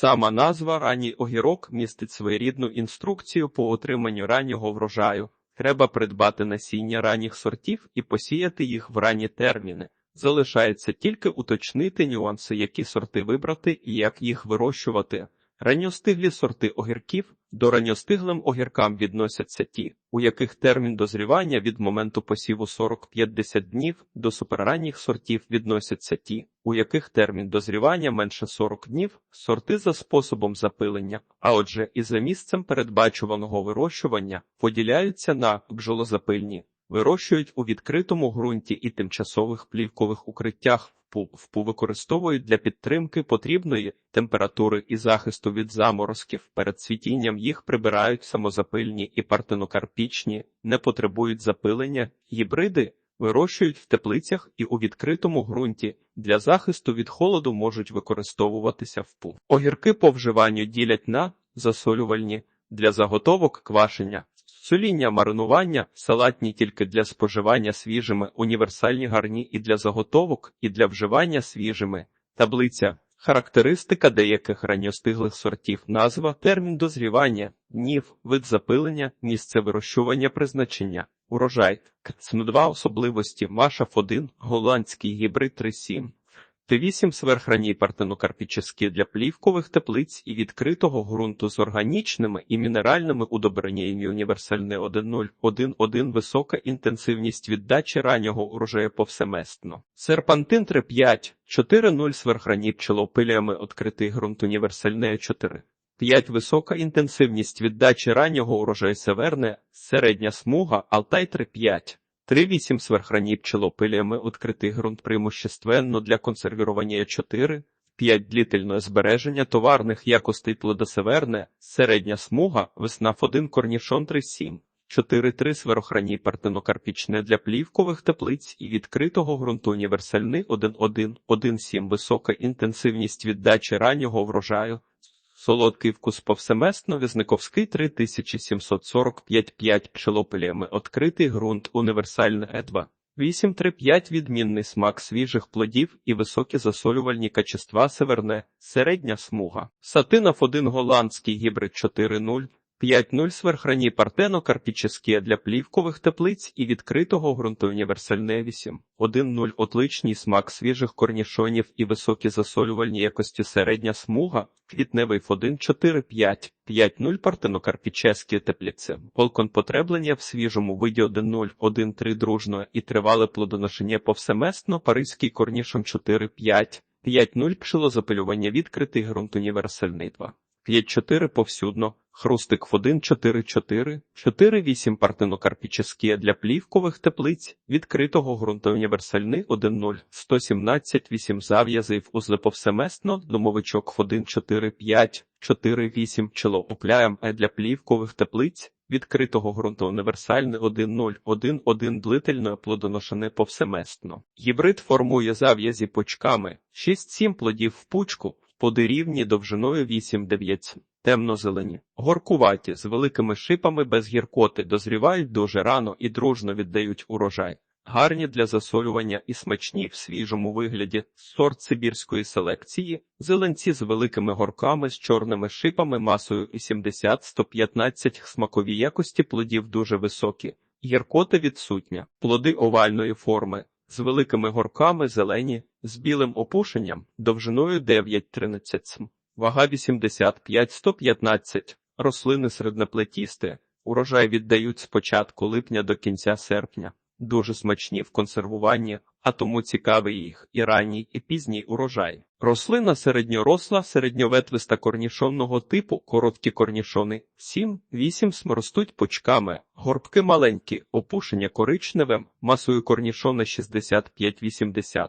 Сама назва ранній огірок містить своєрідну інструкцію по отриманню раннього врожаю. Треба придбати насіння ранніх сортів і посіяти їх в ранні терміни. Залишається тільки уточнити нюанси, які сорти вибрати і як їх вирощувати. Ранньостиглі сорти огірків до ранньостиглим огіркам відносяться ті, у яких термін дозрівання від моменту посіву 40-50 днів, до суперранніх сортів відносяться ті, у яких термін дозрівання менше 40 днів, сорти за способом запилення, а отже і за місцем передбачуваного вирощування поділяються на бджолозапильні, вирощують у відкритому ґрунті і тимчасових плівкових укриттях. ВПУ використовують для підтримки потрібної температури і захисту від заморозків. Перед цвітінням їх прибирають самозапильні і партенокарпічні, не потребують запилення, гібриди вирощують в теплицях і у відкритому ґрунті. Для захисту від холоду можуть використовуватися ВПУ. Огірки по вживанню ділять на засолювальні для заготовок квашення. Соління маринування, салатні тільки для споживання свіжими, універсальні гарні і для заготовок, і для вживання свіжими. Таблиця. Характеристика деяких ранньостиглих сортів, назва, термін дозрівання, днів, вид запилення, місце вирощування призначення, урожай, КЦН2 особливості, Машаф 1, голландський гібрид 3.7. Т8 сверхранній партенокарпічески для плівкових теплиць і відкритого ґрунту з органічними і мінеральними удобреннями універсальне 1.0.1.1 висока інтенсивність віддачі раннього урожаю повсеместно. Серпантин 3.5, 4.0 сверхраній пчелопиліями відкритий ґрунт універсальне 4. 5 висока інтенсивність віддачі раннього урожаю северне, середня смуга, Алтай 3.5. 3-8 сверхраній пчелопиліями відкритий ґрунт преимущественно для консервірування 4, 5 длительне збереження товарних якостей плодосеверне, середня смуга, весна 1 корнішон 3-7. 4-3 сверохраній партенокарпічне для плівкових теплиць і відкритого ґрунту універсальний 1-1, 1-7 висока інтенсивність віддачі раннього врожаю, Солодкий вкус повсеместно, Візниковський 3745 5 пчелопиліями, Откритий ґрунт, універсальне Едва. 835 відмінний смак свіжих плодів і високі засолювальні качества северне, середня смуга. Сатинов 1 голландський гібрид 4.0, 5.0 сверхрані партено карпіческі для плівкових теплиць і відкритого ґрунту універсальне 8. 1.0 отличний смак свіжих корнішонів і високі засолювальні якості середня смуга, квітневий 1.4.5, 5.0 партенокарпіческі теплиці. Полкон потреблення в свіжому виді 1.0, 1.3 дружно і тривале плодоношення повсеместно, паризький корнішон 4.5, 5.0 пшилозапилювання відкритий ґрунт універсальний 2. 5-4 повсюдно, хрустик в 1-4-4, 4-8 партенокарпіческі для плівкових теплиць, відкритого ґрунту універсальний 1-0, 117-8 зав'язів узле повсеместно, домовичок в 1-4-5, 4-8 пчелоопляєм е для плівкових теплиць, відкритого ґрунту універсальний 1-0, 1-1 длительно плодоношене повсеместно. Гібрид формує зав'язі почками, 6-7 плодів в пучку, Поди рівні довжиною 8-9, темно-зелені, горкуваті, з великими шипами без гіркоти, дозрівають дуже рано і дружно віддають урожай. Гарні для засолювання і смачні в свіжому вигляді. Сорт сибірської селекції, зеленці з великими горками, з чорними шипами масою 80-115 смакові якості плодів дуже високі, гіркота відсутня, плоди овальної форми, з великими горками зелені, з білим опушенням, довжиною 9-13 см, вага 85-115, рослини середнеплетісти, урожай віддають з початку липня до кінця серпня, дуже смачні в консервуванні, а тому цікавий їх і ранній, і пізній урожай. Рослина середньоросла, середньоветвиста корнішонного типу, короткі корнішони, 7-8 см ростуть почками, горбки маленькі, опушення коричневим, масою корнішона 65-80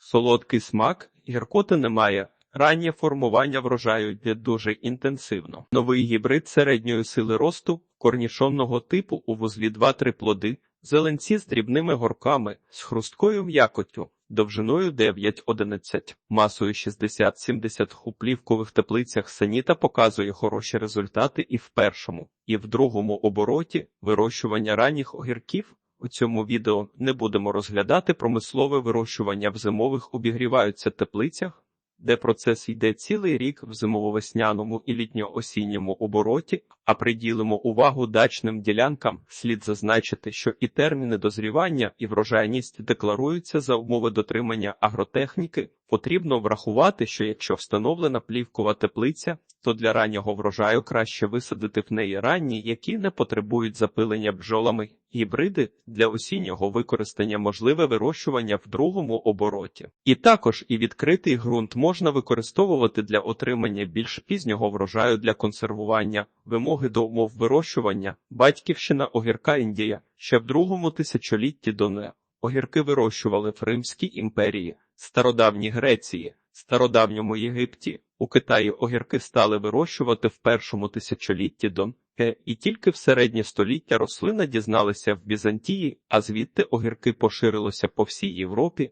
Солодкий смак, гіркоти немає. Раннє формування врожаю йде дуже інтенсивно. Новий гібрид середньої сили росту, корнішонного типу у вузлі 2-3 плоди, зеленці з дрібними горками, з хрусткою м'якоттю, довжиною 9-11, масою 60-70 у плівкових теплицях Саніта показує хороші результати і в першому, і в другому обороті вирощування ранніх огірків. У цьому відео не будемо розглядати промислове вирощування в зимових обігріваються теплицях, де процес йде цілий рік в зимово-весняному і літньо-осінньому обороті, а приділимо увагу дачним ділянкам, слід зазначити, що і терміни дозрівання, і врожайність декларуються за умови дотримання агротехніки. Потрібно врахувати, що якщо встановлена плівкова теплиця, то для раннього врожаю краще висадити в неї ранні, які не потребують запилення бджолами. Гібриди для осіннього використання можливе вирощування в другому обороті. І також і відкритий ґрунт можна використовувати для отримання більш пізнього врожаю для консервування, вимоги до умов вирощування, батьківщина огірка Індія ще в другому тисячолітті до не. Огірки вирощували в Римській імперії, стародавній Греції, стародавньому Єгипті. У Китаї огірки стали вирощувати в першому тисячолітті до Ке, і тільки в середнє століття рослина дізналася в Візантії, а звідти огірки поширилося по всій Європі.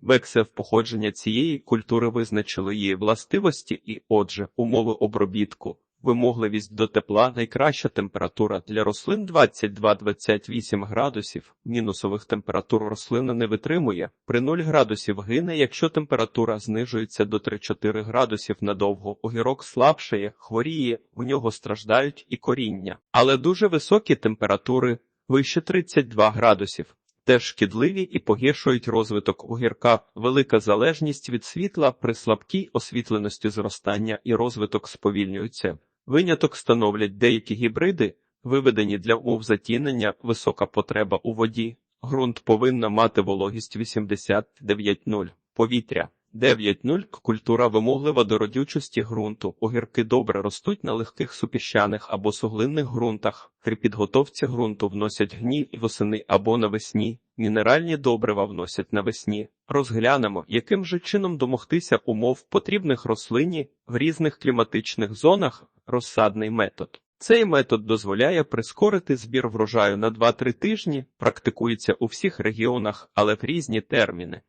Вексев походження цієї культури визначило її властивості і, отже, умови обробітку. Вимогливість до тепла найкраща температура для рослин 22-28 градусів. Мінусових температур рослина не витримує. При 0 градусів гине, якщо температура знижується до 3-4 градусів надовго. Огірок слабшає, хворіє, у нього страждають і коріння. Але дуже високі температури вище 32 градусів. Теж шкідливі і погіршують розвиток огірка, велика залежність від світла при слабкій освітленості зростання і розвиток сповільнюються. Виняток становлять деякі гібриди, виведені для умов затінення, висока потреба у воді. Ґрунт повинна мати вологість 89,0, повітря 9,0, культура вимоглива до родючості ґрунту. Огірки добре ростуть на легких супіщаних або суглинних ґрунтах. При підготовці ґрунту вносять гній восени або навесні. Мінеральні добрива вносять навесні. Розглянемо, яким же чином домогтися умов потрібних рослині в різних кліматичних зонах розсадний метод. Цей метод дозволяє прискорити збір врожаю на 2-3 тижні, практикується у всіх регіонах, але в різні терміни.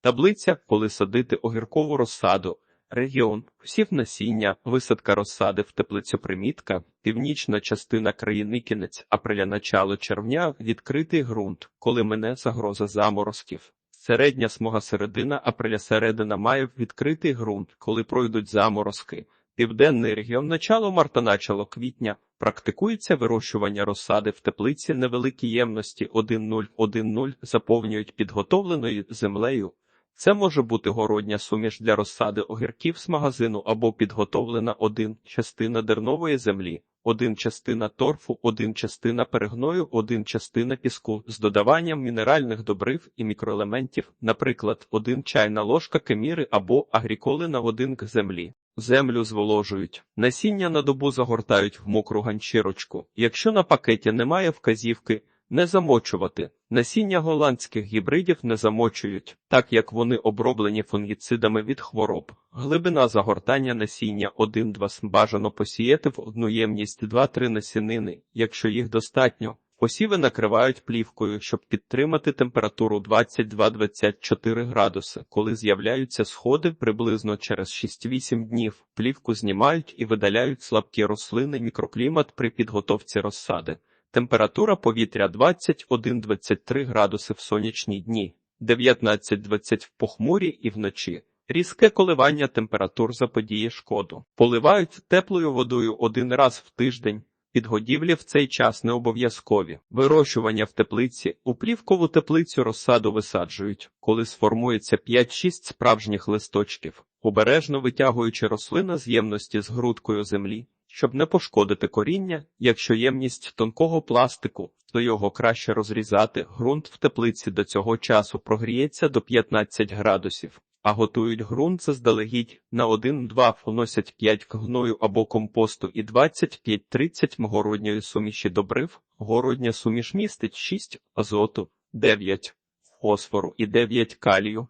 Таблиця, коли садити огіркову розсаду, регіон, всів насіння, висадка розсади в теплицю примітка, північна частина країни кінець апреля начало червня, відкритий ґрунт, коли мене загроза заморозків. Середня смуга середина апреля середина має відкритий ґрунт, коли пройдуть заморозки. Південний регіон начало марта начало квітня. Практикується вирощування розсади в теплиці невеликі ємності 1,0-1,0 заповнюють підготовленою землею. Це може бути городня суміш для розсади огірків з магазину або підготовлена один частина дернової землі, один частина торфу, один частина перегною, один частина піску з додаванням мінеральних добрив і мікроелементів, наприклад, один чайна ложка кеміри або агріколи на один к землі. Землю зволожують. Насіння на добу загортають в мокру ганчірочку. Якщо на пакеті немає вказівки, не замочувати. Насіння голландських гібридів не замочують, так як вони оброблені фунгіцидами від хвороб. Глибина загортання насіння 1-2 см бажано посіяти в одну ємність 2-3 насінини, якщо їх достатньо. Посіви накривають плівкою, щоб підтримати температуру 22-24 градуси. Коли з'являються сходи приблизно через 6-8 днів, плівку знімають і видаляють слабкі рослини мікроклімат при підготовці розсади. Температура повітря 21-23 градуси в сонячні дні, 19-20 в похмурі і вночі. Різке коливання температур заподіє шкоду. Поливають теплою водою один раз в тиждень. Підгодівлі в цей час не обов'язкові. Вирощування в теплиці у плівкову теплицю розсаду висаджують, коли сформується 5-6 справжніх листочків, обережно витягуючи рослина з ємності з грудкою землі. Щоб не пошкодити коріння, якщо ємність тонкого пластику, то його краще розрізати. Ґрунт в теплиці до цього часу прогріється до 15 градусів, а готують ґрунт заздалегідь на 1-2 вносять 5 гною або компосту і 25-30 городньої суміші добрив. Городня суміш містить 6 азоту, 9 фосфору і 9 калію.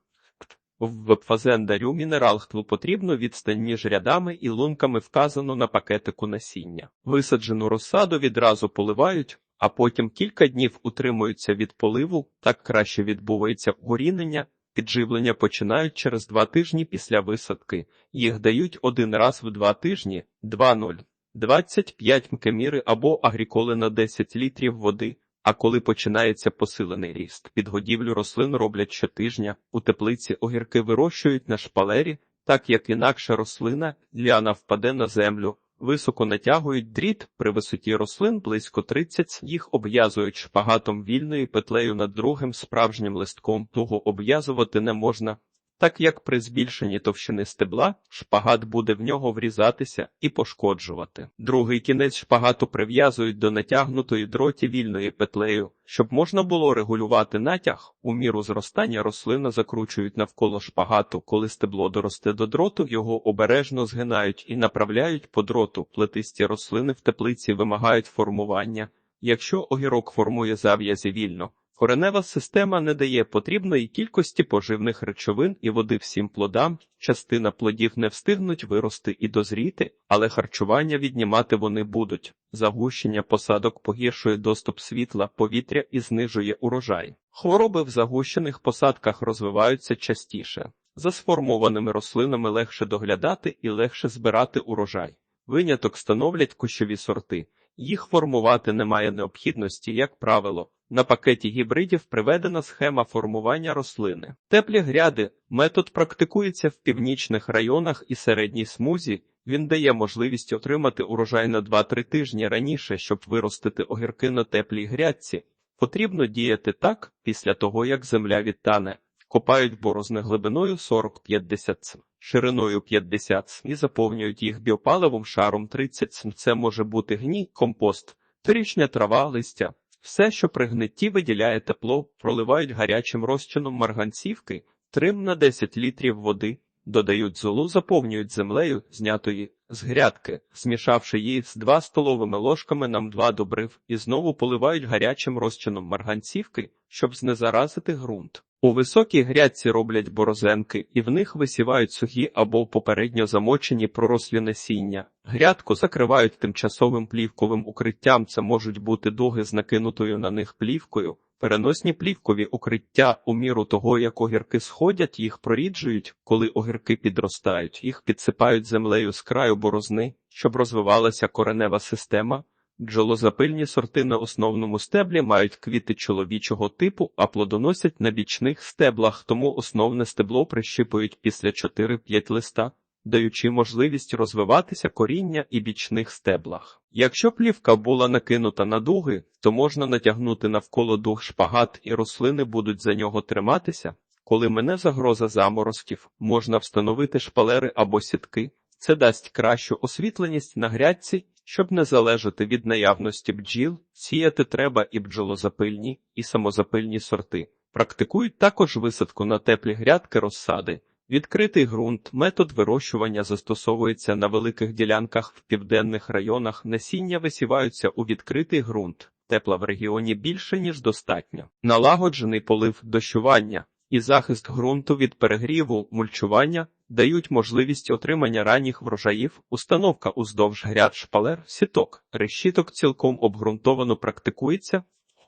В фазендарю мінералхтву потрібно відстань між рядами і лунками вказано на пакетику насіння. Висаджену розсаду відразу поливають, а потім кілька днів утримуються від поливу, так краще відбувається горінення. Підживлення починають через два тижні після висадки. Їх дають один раз в два тижні 2-0. 25 мкеміри або агріколи на 10 літрів води. А коли починається посилений ріст, підгодівлю рослин роблять щотижня, у теплиці огірки вирощують на шпалері, так як інакша рослина, ліана впаде на землю. Високо натягують дріт при висоті рослин близько 30, їх обв'язують шпагатом вільною петлею над другим справжнім листком, того обв'язувати не можна, так як при збільшенні товщини стебла шпагат буде в нього врізатися і пошкоджувати. Другий кінець шпагату прив'язують до натягнутої дроті вільною петлею, щоб можна було регулювати натяг. У міру зростання рослина закручують навколо шпагату. Коли стебло доросте до дроту, його обережно згинають і направляють по дроту. Плетисті рослини в теплиці вимагають формування. Якщо огірок формує зав'язі вільно, коренева система не дає потрібної кількості поживних речовин і води всім плодам, частина плодів не встигнуть вирости і дозріти, але харчування віднімати вони будуть. Загущення посадок погіршує доступ світла, повітря і знижує урожай. Хвороби в загущених посадках розвиваються частіше. За сформованими рослинами легше доглядати і легше збирати урожай. Виняток становлять кущові сорти. Їх формувати немає необхідності, як правило. На пакеті гібридів приведена схема формування рослини. Теплі гряди метод практикується в північних районах і середній смузі. Він дає можливість отримати урожай на 2-3 тижні раніше, щоб виростити огірки на теплій грядці. Потрібно діяти так, після того як земля відтане. Копають борозни глибиною 40-50 см, шириною 50 см і заповнюють їх біопаливом шаром 30 см. Це може бути гній, компост, торічня трава, листя. Все, що при гнитті виділяє тепло, проливають гарячим розчином марганцівки, трим на 10 літрів води, додають золу, заповнюють землею, знятої з грядки, змішавши її з 2 столовими ложками нам 2 добрив, і знову поливають гарячим розчином марганцівки, щоб знезаразити ґрунт. У високій грядці роблять борозенки, і в них висівають сухі або попередньо замочені пророслі насіння. Грядку закривають тимчасовим плівковим укриттям. Це можуть бути дуги з накинутою на них плівкою. Переносні плівкові укриття у міру того, як огірки сходять, їх проріджують, коли огірки підростають, їх підсипають землею з краю борозни, щоб розвивалася коренева система. Бджолозапильні сорти на основному стеблі мають квіти чоловічого типу, а плодоносять на бічних стеблах, тому основне стебло прищипують після 4-5 листа, даючи можливість розвиватися коріння і бічних стеблах. Якщо плівка була накинута на дуги, то можна натягнути навколо дуг шпагат і рослини будуть за нього триматися. Коли мене загроза заморозків, можна встановити шпалери або сітки. Це дасть кращу освітленість на грядці, щоб не залежати від наявності бджіл, сіяти треба і бджолозапильні, і самозапильні сорти. Практикують також висадку на теплі грядки розсади. Відкритий ґрунт, метод вирощування застосовується на великих ділянках в південних районах. Насіння висіваються у відкритий ґрунт. Тепла в регіоні більше, ніж достатньо. Налагоджений полив дощування і захист ґрунту від перегріву, мульчування дають можливість отримання ранніх врожаїв, установка уздовж гряд шпалер, сіток, решіток цілком обґрунтовано практикується,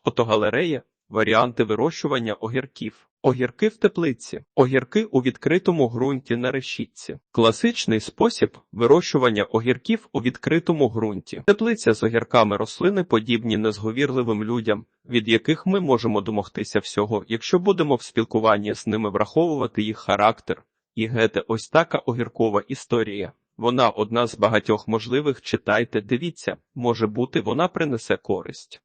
фотогалерея, варіанти вирощування огірків. Огірки в теплиці, огірки у відкритому ґрунті на решітці. Класичний спосіб вирощування огірків у відкритому ґрунті. Теплиця з огірками рослини подібні незговірливим людям, від яких ми можемо домогтися всього, якщо будемо в спілкуванні з ними враховувати їх характер. І гете ось така огіркова історія. Вона одна з багатьох можливих. Читайте, дивіться, може бути, вона принесе користь.